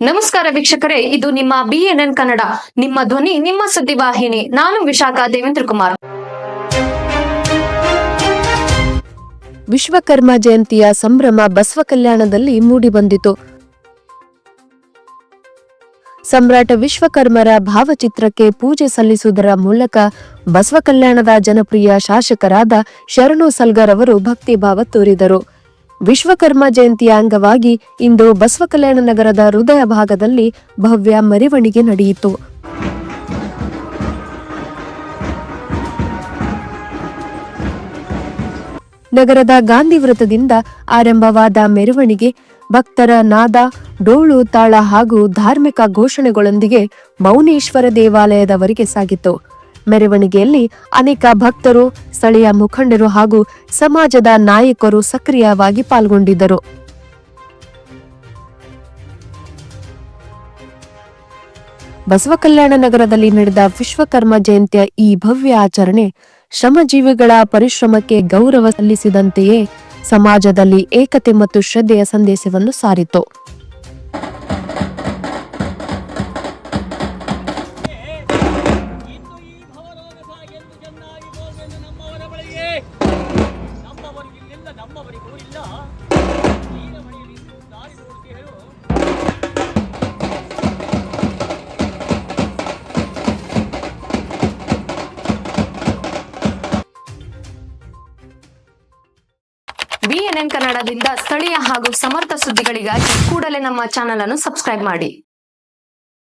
ನಮಸ್ಕಾರ ವೀಕ್ಷಕರೇ, ಇದು ನಿಮ್ಮ ಬಿಎನ್ಎನ್ ಕನ್ನಡ, ನಿಮ್ಮ ಧ್ವನಿ, ನಿಮ್ಮ ಸುದ್ದಿವಾಹಿನಿ ನಾನು ವಿಶಾಖ ದೇವೇಂದ್ರ ಕುಮಾರ್ ವಿಶ್ವಕರ್ಮ ಜಯಂತಿಯ ಸಂಭ್ರಮ ಬಸವ ಕಲ್ಯಾಣದಲ್ಲಿ ಮೂಡಿಬಂದಿತು ಸಮ್ರಾಟ ವಿಶ್ವಕರ್ಮರ ಭಾವಚಿತ್ರಕ್ಕೆ ಪೂಜೆ ಸಲ್ಲಿಸುವುದರ ಮೂಲಕ ಬಸವ ಕಲ್ಯಾಣದ ಜನಪ್ರಿಯ ಶಾಸಕರಾದ ಶರಣು ಸಲ್ಗರ್ ಅವರು ಭಕ್ತಿಭಾವ ತೋರಿದರು. ವಿಶ್ವಕರ್ಮ ಜಯಂತಿಯ ಅಂಗವಾಗಿ ಇಂದು ಬಸವ ಕಲ್ಯಾಣ ನಗರದ ಹೃದಯ ಭಾಗದಲ್ಲಿ ಭವ್ಯ ಮೆರವಣಿಗೆ ನಡೆಯಿತು. ನಗರದ ಗಾಂಧಿ ವೃತ್ತದಿಂದ ಆರಂಭವಾದ ಮೆರವಣಿಗೆ ಭಕ್ತರ ನಾದ, ಡೋಳು, ತಾಳ ಹಾಗೂ ಧಾರ್ಮಿಕ ಘೋಷಣೆಗಳೊಂದಿಗೆ ಮೌನೇಶ್ವರ ದೇವಾಲಯದವರೆಗೆ ಸಾಗಿತು. ಮೆರವಣಿಗೆಯಲ್ಲಿ ಅನೇಕ ಭಕ್ತರು, ಸ್ಥಳೀಯ ಮುಖಂಡರು ಹಾಗೂ ಸಮಾಜದ ನಾಯಕರು ಸಕ್ರಿಯವಾಗಿ ಪಾಲ್ಗೊಂಡಿದ್ದರು. ಬಸವ ಕಲ್ಯಾಣ ನಗರದಲ್ಲಿ ನಡೆದ ವಿಶ್ವಕರ್ಮ ಜಯಂತಿಯ ಈ ಭವ್ಯ ಆಚರಣೆ ಶ್ರಮಜೀವಿಗಳ ಪರಿಶ್ರಮಕ್ಕೆ ಗೌರವ ಸಲ್ಲಿಸಿದಂತೆಯೇ ಸಮಾಜದಲ್ಲಿ ಏಕತೆ ಮತ್ತು ಶ್ರದ್ಧೆಯ ಸಂದೇಶವನ್ನು ಸಾರಿತು. ಬಿಎನ್ಎನ್ ಕನ್ನಡದಿಂದ ಸ್ಥಳೀಯ ಹಾಗೂ ಸಮರ್ಥ ಸುದ್ದಿಗಳಿಗಾಗಿ ಕೂಡಲೇ ನಮ್ಮ ಚಾನೆಲ್ ಅನ್ನು ಸಬ್ಸ್ಕ್ರೈಬ್ ಮಾಡಿ.